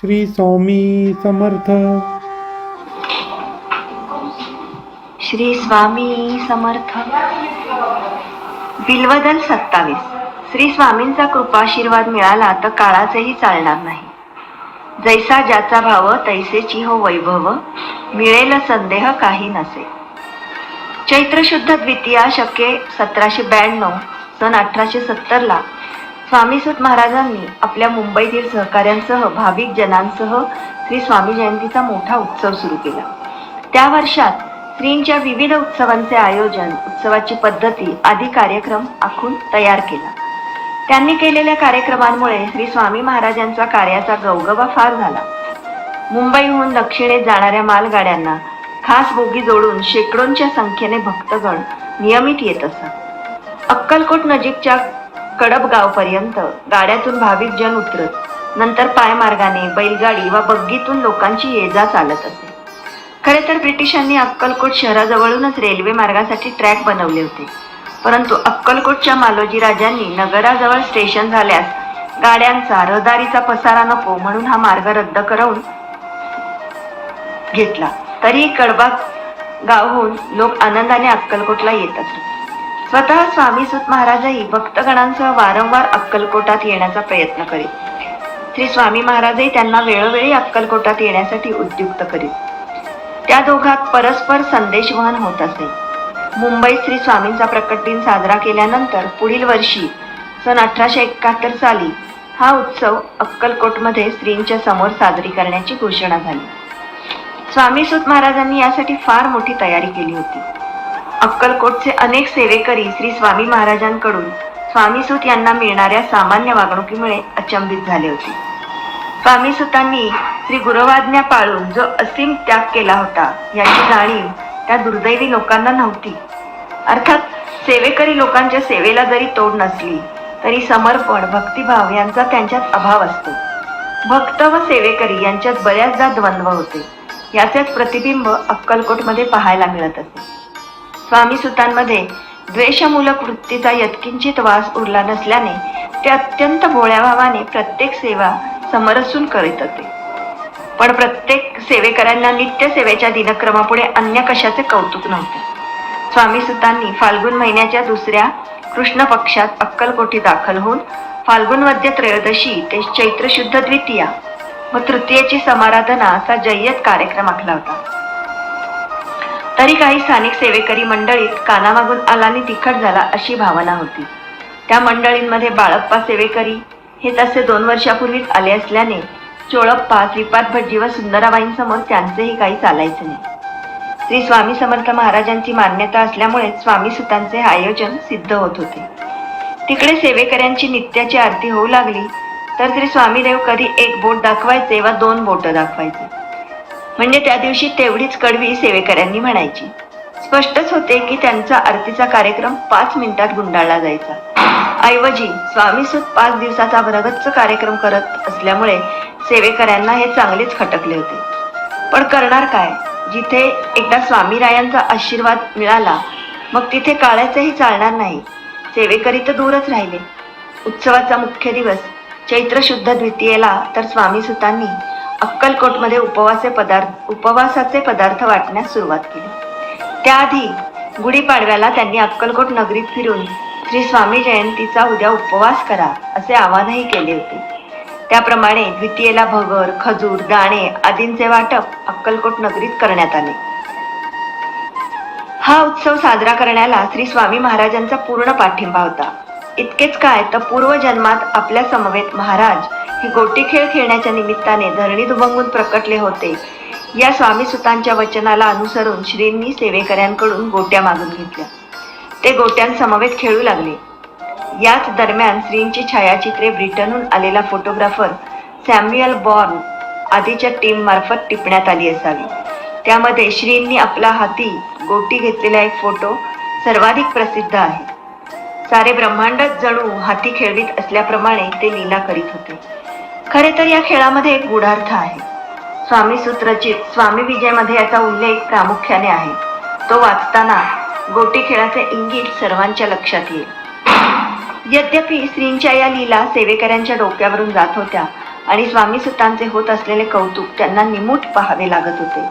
श्री स्वामी समर्थ. श्री स्वामी समर्थ. बिलवदल सत्तावीस. श्री स्वामींचा कृपाशीर्वाद मिळाला तर काळाचेही चालणार नाही. जैसा ज्याचा भाव तैसेची हो वैभव. मिळेल संदेह काही नसे. चैत्र शुद्ध द्वितीया शके सतराशे ब्याण्णव सन अठराशे सत्तरला स्वामीसुत महाराजांनी आपल्या मुंबईतील सहकाऱ्यांसह भाविक जनांसह श्री स्वामी जयंतीचा मोठा उत्सव सुरू केला. त्या वर्षात श्रींच्या विविध उत्सवांचे आयोजन उत्सवाची पद्धती आदी कार्यक्रम आखून तयार केला. त्यांनी केलेल्या कार्यक्रमांमुळे श्री स्वामी महाराजांचा कार्याचा गवगवा फार झाला. मुंबईहून दक्षिणेत जाणाऱ्या मालगाड्यांना खास बोगी जोडून शेकडोंच्या संख्येने भक्तगण नियमित येत असत. अक्कलकोट नजीकच्या कडब गावपर्यंत गाड्यातून भाविक जन उतरत नंतर पायमार्गाने बैलगाडी वा बग्गीतून लोकांची ये जा चालत असे. खरे तर ब्रिटिशांनी अक्कलकोट शहराजवळूनच रेल्वे मार्गासाठी ट्रॅक बनवले होते. परंतु अक्कलकोटच्या मालोजी राजांनी नगराजवळ स्टेशन झाल्यास गाड्यांचा रहदारीचा पसारा नको म्हणून हा मार्ग रद्द करवून घेतला. तरी कडबा गावहून लोक आनंदाने अक्कलकोटला येत असत. स्वतः स्वामी सुत महाराजही भक्तगणांसह वारंवार अक्कलकोटात येण्याचा प्रयत्न करीत. श्री स्वामी महाराजही त्यांना वेळोवेळी अक्कलकोटात येण्यासाठी उद्युक्त करीत. त्या दोघात परस्पर संदेशवहन होत असे. मुंबईत श्री स्वामींचा प्रकट दिन साजरा केल्यानंतर पुढील वर्षी सन अठराशे एकाहत्तर साली हा उत्सव अक्कलकोटमध्ये स्त्रींच्या समोर साजरी करण्याची घोषणा झाली. स्वामी सुत महाराजांनी यासाठी फार मोठी तयारी केली होती. अक्कलकोटचे अनेक सेवेकरी श्री स्वामी महाराजांकडून स्वामी सुत यांना मिळणाऱ्या सामान्य वागणुकीमुळे अचंबित झाले होते. स्वामी सुतांनी श्री गुरुवाज्ञा पाळून जो असीम त्याग केला होता याची जाणीव त्या दुर्दैवी लोकांना नव्हती. अर्थात सेवेकरी लोकांच्या सेवेला जरी तोड नसली तरी समर्पण भक्तिभाव यांचा त्यांच्यात अभाव असतो. भक्त व सेवेकरी यांच्यात बऱ्याचदा द्वंद्व होते. याचेच प्रतिबिंब अक्कलकोटमध्ये पाहायला मिळत असे. स्वामी सुतांमध्ये द्वेषमूलक वृत्तीचा यत्किंचित वास उरला नसल्याने ते अत्यंत भोळ्या भावाने प्रत्येक सेवा समरसून करीत होते. पण प्रत्येक सेवेकऱ्यांना नित्य सेवेच्या दिनक्रमापुढे अन्य कशाचे कौतुक नव्हते. स्वामी सुतांनी फाल्गुन महिन्याच्या दुसऱ्या कृष्ण पक्षात अक्कलकोटी दाखल होऊन फाल्गुन त्रयोदशी ते चैत्र शुद्ध द्वितीया व तृतीयेची समाराधना असा जय्यत कार्यक्रम आखला होता. तरी काही स्थानिक सेवेकरी मंडळीत कानामागून आलानी तिखट झाला अशी भावना होती. त्या मंडळींमध्ये बाळप्पा सेवेकरी हे तसे दोन वर्षापूर्वीच आले असल्याने चोळप्पा श्रीपाद भटजी व सुंदराबाईंसमोर त्यांचेही काही चालायचे नाही. श्री स्वामी समर्थ महाराजांची मान्यता असल्यामुळे स्वामी सुतांचे आयोजन सिद्ध होत होते. तिकडे सेवेकऱ्यांची नित्याची आरती होऊ लागली तर श्री स्वामीदेव कधी एक बोट दाखवायचे वा दोन बोट दाखवायचे? म्हणजे त्या दिवशी तेवढीच कडवी सेवेकऱ्यांनी म्हणायची. स्पष्टच होते की त्यांचा आरतीचा कार्यक्रम पाच मिनिटात गुंडाळला जायचा. ऐवजी स्वामीसुत पाच दिवसाचा भरगच्च कार्यक्रम करत असल्यामुळे सेवेकऱ्यांना हे चांगलेच खटकले होते. पण करणार काय? जिथे एकदा स्वामीरायांचा आशीर्वाद मिळाला मग तिथे काळ्याचंही चालणार नाही. सेवेकरी तर दूरच राहिले. उत्सवाचा मुख्य दिवस चैत्र शुद्ध द्वितीयेला तर स्वामी सुतांनी अक्कलकोटमध्ये उपवासे पदार्थ उपवासाचे पदार्थ वाटण्यास सुरुवात केली. त्याआधी गुढीपाडव्याला त्यांनी अक्कलकोट नगरीत फिरून श्री स्वामी जयंतीचा उद्या उपवास करा असे आवाहनही केले होते. त्याप्रमाणे द्वितीयेला भगर खजूर दाणे आदींचे वाटप अक्कलकोट नगरीत करण्यात आले. हा उत्सव साजरा करण्याला श्री स्वामी महाराजांचा पूर्ण पाठिंबा होता. इतकेच काय तर पूर्वजन्मात आपल्या समवेत महाराज हे गोटी खेळ खेळण्याच्या निमित्ताने धरणी दुभंगून प्रकटले होते. या स्वामी सुतांच्या वचनाला अनुसरून श्रींनी सेवेकऱ्यांकडून गोट्या मागून घेतल्या. ते गोट्यांसमवेत खेळू लागले. याच दरम्यान श्रींची छायाचित्रे ब्रिटनहून आलेला फोटोग्राफर सॅम्युअल बॉर्न आधीच्या टीम मार्फत टिपण्यात आली असावी. त्यामध्ये श्रींनी आपला हाती गोटी घेतलेला एक फोटो सर्वाधिक प्रसिद्ध आहे. सारे ब्रह्मांडच जणू हाती खेळवीत असल्याप्रमाणे ते लीला करीत होते. खरे तर या खेळामध्ये एक गूढार्थ आहे. स्वामी सूत्रचित स्वामी विजयमध्ये याचा उल्लेख प्रामुख्याने आहे. तो वाचताना गोटी खेळाचे इंगित सर्वांच्या लक्षात येईल. यद्यपि श्रींच्या या लीला सेवेकऱ्यांच्या डोक्यावरून जात होत्या आणि स्वामी सुतांचे होत असलेले कौतुक त्यांना निमूट पाहावे लागत होते.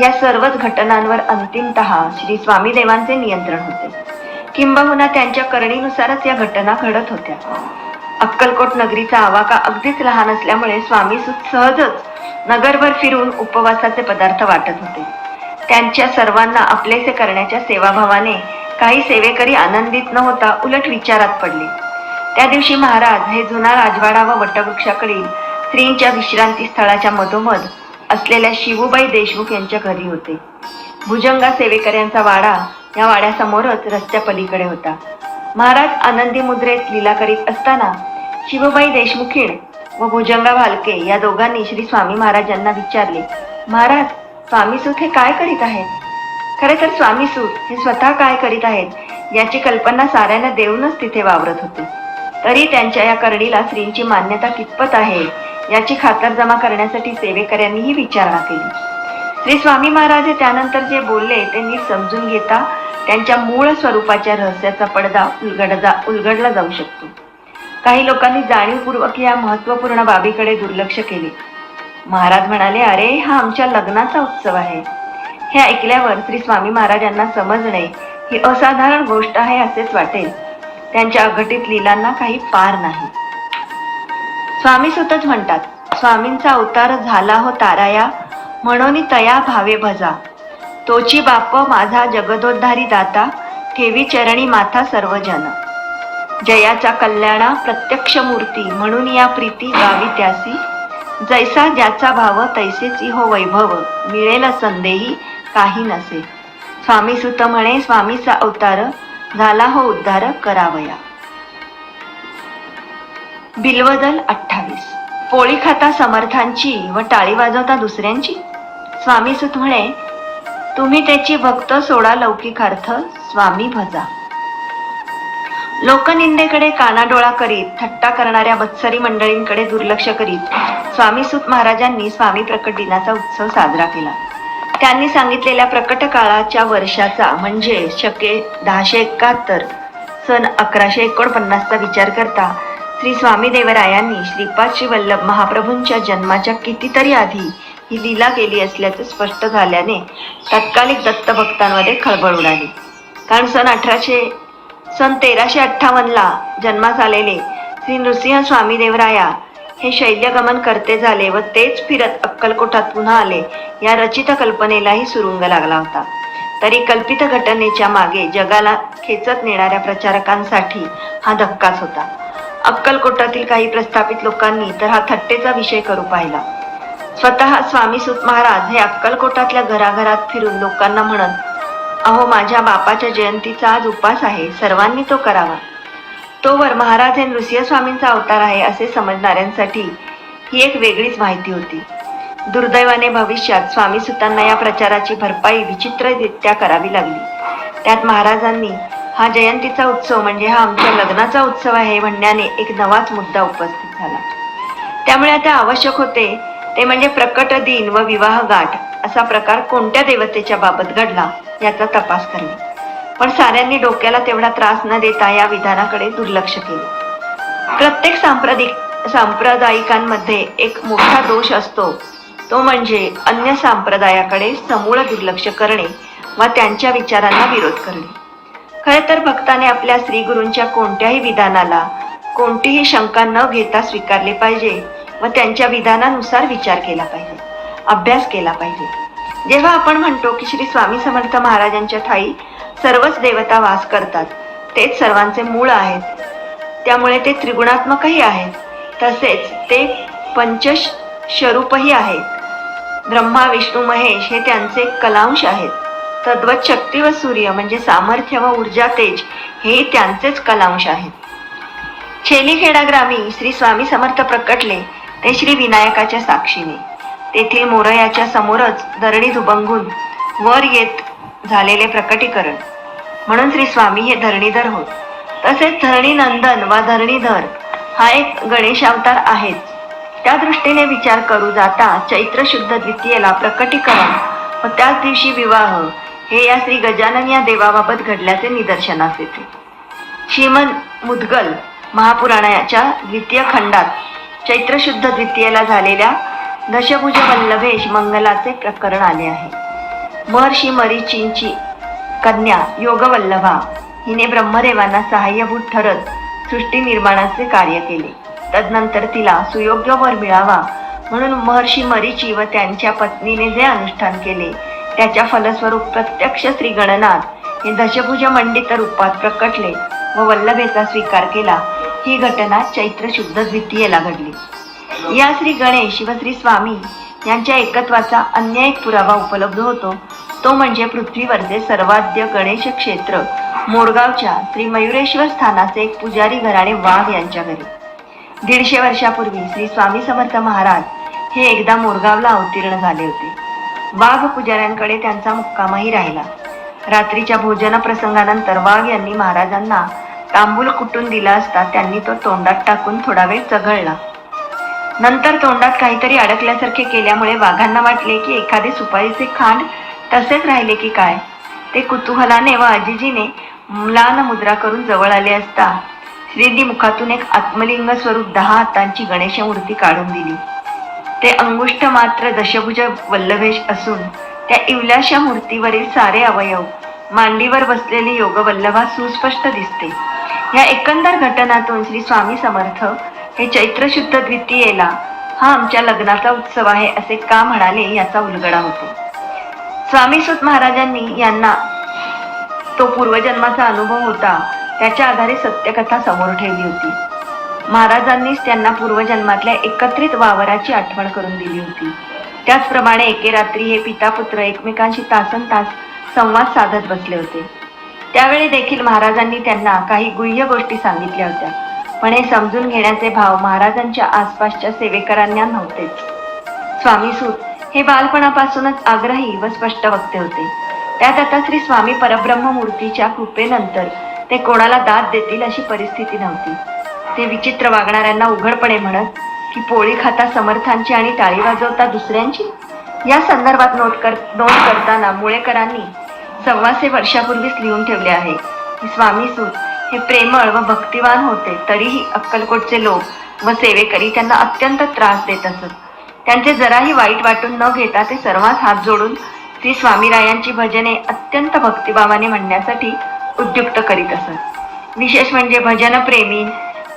या सर्वच घटनांवर अंतिमतः श्री स्वामी देवांचे नियंत्रण होते. किंबहुना त्यांच्या करणीनुसारच या घटना घडत होत्या. अक्कलकोट नगरीचा आवाका अगदीच लहान असल्यामुळे स्वामी सहजच नगरभर फिरून उपवासाचे पदार्थ वाटत होते. त्यांच्या सर्वांना आपलेसे करण्याच्या सेवाभावाने काही सेवेकरी आनंदित न होता उलट विचारात पडले. त्या दिवशी महाराज हे जुना राजवाडा व वटवृक्षाकडील स्त्रींच्या विश्रांती स्थळाच्या मधोमध असलेल्या शिवूबाई देशमुख यांच्या घरी होते. भुजंगा सेवेकऱ्यांचा वाडा या वाड्यासमोरच रस्त्या पलीकडे होता. महाराज आनंदी मुद्रेत लीला करीत असताना शिवबाई देशमुखीण व भुजंगा भालके या दोघांनी श्री स्वामी महाराजांना विचारले महाराज स्वामी सुत हे काय करीत आहेत? खरे तर स्वामी सूत हे स्वतः काय करीत आहेत याची कल्पना साऱ्यांना देऊनच तिथे वावरत होते. तरी त्यांच्या या करडीला स्त्रींची मान्यता कितपत आहे याची खातरजमा करण्यासाठी सेवेकऱ्यांनीही विचारणा केली. श्री स्वामी महाराज त्यानंतर जे बोलले ते नीट समजून घेता त्यांच्या मूळ स्वरूपाच्या रहस्याचा पडदा उलगडजा उलगडला जाऊ शकतो. काही लोकांनी जाणीवपूर्वक या महत्त्वपूर्ण बाबीकडे दुर्लक्ष केले. महाराज म्हणाले अरे हा आमच्या लग्नाचा उत्सव आहे. हे ऐकल्यावर श्री स्वामी महाराजांना समजणे ही असाधारण गोष्ट आहे असेच वाटेल. त्यांच्या अघटित लीलांना काही पार नाही. स्वामी सुतच म्हणतात स्वामींचा अवतार झाला हो ताराया म्हणून तया भावे भजा. तोची बाप माझा जगदोद्धारी दाता ठेवी चरणी माथा सर्वजन. जयाचा कल्याणा प्रत्यक्ष मूर्ती म्हणून या प्रीती गावी त्यासी. जैसा ज्याचा भाव तैसेची हो वैभव मिळेल संदेही काही नसे. स्वामी सुत म्हणे स्वामीचा अवतार झाला हो उद्धार करावया. बिलवदल अठ्ठावीस. पोळी खाता समर्थांची व टाळी वाजवता दुसऱ्यांची? स्वामी सुत म्हणे तुम्ही त्याची भक्त सोडा लौकिकार्थ स्वामी भजा. लोकनिंदेकडे कानाडोळा करीत थट्टा करणाऱ्या बत्सरी मंडळींकडे दुर्लक्ष करीत स्वामी सुत महाराजांनी स्वामी प्रकट दिनाचा उत्सव साजरा केला. त्यांनी सांगितलेल्या प्रकट काळाच्या वर्षाचा म्हणजे शके दहाशे एकाहत्तर सन अकराशे एकोणपन्नासचा विचार करता श्री स्वामी देवरायांनी श्रीपाद श्री वल्लभ महाप्रभूंच्या जन्माच्या कितीतरी आधी ही लीला केली असल्याचे स्पष्ट झाल्याने तत्कालिक दत्तभक्तांमध्ये खळबळ उडाली. कारण सन अठराशे सन तेराशे अठ्ठावन्नला जन्मास आलेले श्री नृसिंह स्वामी देवराया हे शैल्यगमन करते झाले व तेच फिरत अक्कलकोटात पुन्हा आले. या रचित कल्पनेलाही सुरुंग लागला होता. तरी कल्पित घटनेच्या मागे जगाला खेचत नेणाऱ्या प्रचारकांसाठी हा धक्काच होता. अक्कलकोटातील काही प्रस्थापित लोकांनी तर हा थट्टेचा विषय करू पाहिला. स्वतः स्वामी सुत महाराज हे अक्कलकोटातल्या घराघरात फिरून लोकांना म्हणत अहो माझ्या बापाच्या जयंतीचा आज उपास आहे सर्वांनी तो करावा. तोवर महाराज हे नृसिंह स्वामींचा अवतार आहे असे समजणाऱ्यांसाठी ही एक वेगळीच माहिती होती. दुर्दैवाने भविष्यात स्वामी सुतांना या प्रचाराची भरपाई विचित्ररित्या करावी लागली. त्यात महाराजांनी हा जयंतीचा उत्सव म्हणजे हा आमच्या लग्नाचा उत्सव आहे म्हणण्याने एक नवाच मुद्दा उपस्थित झाला. त्यामुळे आता आवश्यक होते ते म्हणजे प्रकट दिन व विवाह गाठ असा प्रकार कोणत्या देवतेच्या बाबत घडला याचा तपास करणे पण साऱ्यांनी डोक्याला तेवढा त्रास न देता या विधानाकडे दुर्लक्ष केले. प्रत्येक सांप्रदिक सांप्रदायिकांमध्ये एक मोठा दोष असतो. तो म्हणजे अन्य संप्रदायाकडे समूळ दुर्लक्ष करणे व त्यांच्या विचारांना विरोध करणे. खरे तर भक्ताने आपल्या श्रीगुरूंच्या कोणत्याही विधानाला कोणतीही शंका न घेता स्वीकारले पाहिजे व त्यांच्या विधानानुसार विचार केला पाहिजे. अभ्यास केला पाहिजे. जेव्हा आपण म्हणतो की श्री स्वामी समर्थ महाराजांच्या ठाई सर्वच देवता वास करतात तेच सर्वांचे मूळ आहेत. त्यामुळे ते त्रिगुणात्मकही आहेत. तसेच ते पंचस्वरूपही आहेत. ब्रह्मा विष्णू महेश हे त्यांचे कलांश आहेत. तद्वत शक्ती व सूर्य म्हणजे सामर्थ्य व ऊर्जा तेज हे त्यांचेच कलांश आहेत. छेलीखेडा ग्रामी श्री स्वामी समर्थ प्रकटले ते श्री विनायकाच्या साक्षीने. तेथील मोरयाच्या समोरच धरणी दुबंगून वर येत झालेले प्रकटीकरण. म्हणून श्री स्वामी हे धरणीधर होत. तसेच धरणी नंदन वा धरणीधर हा एक गणेश अवतार आहेच. त्या दृष्टीने विचार करू जाता चैत्र शुद्ध द्वितीयेला प्रकटीकरण व त्याच दिवशी विवाह हे या श्री गजानन या देवाबाबत घडल्याचे निदर्शनास येते. श्रीमन मुद्गल महापुराणाच्या द्वितीय खंडात चैत्र शुद्ध द्वितीयेला झालेल्या दशभुज वल्लभेश मंगलाचे प्रकरण आले आहे. महर्षी मरीचींची कन्या योगवल्लभा हिने ब्रह्मदेवांना सहाय्यभूत ठरत सृष्टी निर्माणाचे कार्य केले. तदनंतर तिला सुयोग्य वर मिळावा म्हणून महर्षी मरीची व त्यांच्या पत्नीने जे अनुष्ठान केले त्याच्या फलस्वरूप प्रत्यक्ष श्रीगणनाथ हे दशभुज मंडित रूपात प्रकटले व वल्लभेचा स्वीकार केला. ही घटना चैत्र शुद्ध द्वितीयेला घडली. या श्री गणेश व श्री स्वामी यांच्या एकत्वाचा अन्य एक पुरावा उपलब्ध होतो. तो म्हणजे पृथ्वीवरचे सर्वाद्य गणेश क्षेत्र मोरगावच्या श्री मयुरेश्वर स्थानाचे एक पुजारी घराणे वाघ यांच्या घरी. दीडशे वर्षापूर्वी श्री स्वामी समर्थ महाराज हे एकदा मोरगावला अवतीर्ण झाले होते. वाघ पुजाऱ्यांकडे त्यांचा मुक्कामही राहिला. रात्रीच्या भोजन प्रसंगानंतर वाघ यांनी महाराजांना तांबूल कुटून दिला असता त्यांनी तो तोंडात टाकून थोडा वेळ चघळला. नंतर तोंडात काहीतरी अडकल्यासारखे केल्यामुळे वाघांना वाटले की एखादे सुपारीचे खांड तसेच राहिले की काय? ते कुतूहलाने व आजीजीने मुलान मुद्रा करून जवळ आले असता श्रीदी मुखातून एक आत्मलिंग स्वरूप दहा हातांची गणेश मूर्ती काढून दिली. ते अंगुष्ठ मात्र दशभुज वल्लभेश असून त्या इवल्याशा मूर्तीवरील सारे अवयव मांडीवर बसलेली योगवल्लभा सुस्पष्ट दिसते. या एकंदर घटनातून श्री स्वामी समर्थ हे चैत्र शुद्ध द्वितीयेला हा आमच्या लग्नाचा उत्सव आहे असे का म्हणाले याचा उलगडा होतो. स्वामी सुत महाराजांनी यांना तो पूर्वजन्माचा अनुभव होता त्याच्या आधारे सत्यकथा समोर ठेवली होती. महाराजांनीच त्यांना पूर्वजन्मातल्या एकत्रित वावराची आठवण करून दिली होती. त्याचप्रमाणे एके रात्री हे पिता पुत्र एकमेकांशी तासन तास संवाद साधत बसले होते. त्यावेळी देखील महाराजांनी त्यांना काही गुह्य गोष्टी सांगितल्या होत्या. पण हे समजून घेण्याचे भाव महाराजांच्या आसपासच्या सेवेकरांना नव्हतेच स्वामी सूत हे बालपणापासूनच आग्रही व स्पष्ट वक्ते होते. त्यात आता श्री स्वामी परब्रह्म मूर्तीच्या कृपेनंतर ते कोणाला दाद देतील अशी परिस्थिती नव्हती. ते विचित्र वागणाऱ्यांना उघडपणे म्हणत की पोळी खाता समर्थांची आणि टाळी वाजवता दुसऱ्यांची? या संदर्भात नोट कर नोंद करताना मुळेकरांनी सव्वाशे वर्षापूर्वीच लिहून ठेवले आहे. स्वामी सूत हे प्रेमळ व भक्तिवान होते तरीही अक्कलकोटचे लोक व सेवेकरी त्यांना अत्यंत त्रास देत असत. त्यांचे जराही वाईट वाटून न घेता ते सर्वांस हात जोडून श्री स्वामीरायांची भजने अत्यंत भक्तिभावाने म्हणण्यासाठी उद्युक्त करीत असत. विशेष म्हणजे भजन प्रेमी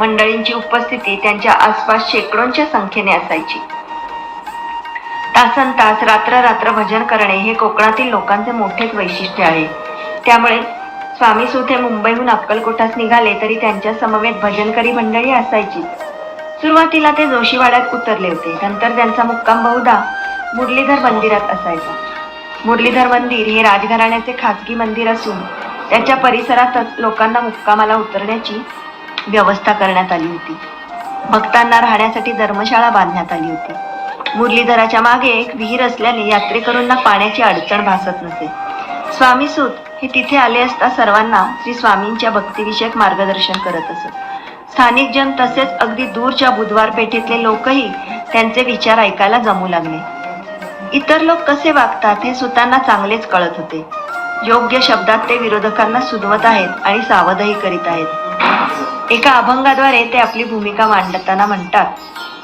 मंडळींची उपस्थिती त्यांच्या आसपास शेकडोंच्या संख्येने असायची. तासन तास रात्र रात्र भजन करणे हे कोकणातील लोकांचे मोठेच वैशिष्ट्य आहे. त्यामुळे स्वामी सुथे मुंबईहून अक्कलकोटास निघाले तरी त्यांच्या समवेत भजनकरी मंडळी असायची. सुरुवातीला ते जोशीवाड्यात उतरले होते. नंतर त्यांचा मुक्काम बहुधा मुरलीधर मंदिरात असायचा. मुरलीधर मंदिर हे राजघराण्याचे खासगी मंदिर असून त्याच्या परिसरातच लोकांना मुक्कामाला उतरण्याची व्यवस्था करण्यात आली होती. भक्तांना राहण्यासाठी धर्मशाळा बांधण्यात आली होती. मुरलीधराच्या मागे एक विहीर असल्याने यात्रेकरूंना पाण्याची अडचण भासत नसे. स्वामी सूत हे तिथे आले असता सर्वांना श्री स्वामींच्या भक्तिविषयक मार्गदर्शन करत असत. स्थानिक जन तसेच अगदी दूरच्या बुधवार पेठेतले लोकही त्यांचे विचार ऐकायला जमू लागले. इतर लोक कसे वागतात हे सुतांना चांगलेच कळत होते. योग्य शब्दात ते विरोधकांना सुधवत आहेत आणि सावधही करीत आहेत. एका अभंगाद्वारे ते आपली भूमिका मांडताना म्हणतात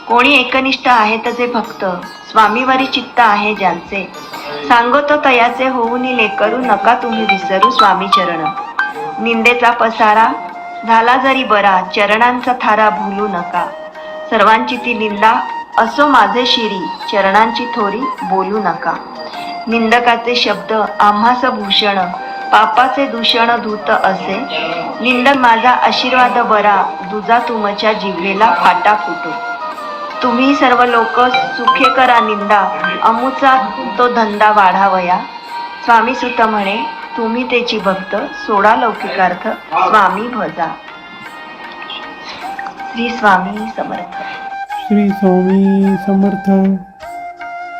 कोणी एकनिष्ठ आहेत जे भक्त स्वामीवारी चित्त आहे ज्यांचे. सांगतो तयाचे होऊन लेकरू नका तुम्ही विसरू स्वामी चरण. निंदेचा पसारा झाला जरी बरा चरणांचा थारा भूलू नका. सर्वांची ती निंदा असो माझे शिरी चरणांची थोरी बोलू नका. निंदकाचे शब्द आम्हास भूषण पापाचे दूषण धूत असे. निंदक माझा आशीर्वाद बरा दुजा तुमच्या जिव्हेला फाटा फुटू. तुम्ही सर्व लोक सुखे करा निंदा. अमुचा तो धंदा वाढावया. स्वामी सुत म्हणे तुम्ही त्याची भक्त सोडा लौकिकार्थ स्वामी भजा. श्री स्वामी समर्थ. श्री स्वामी समर्थ.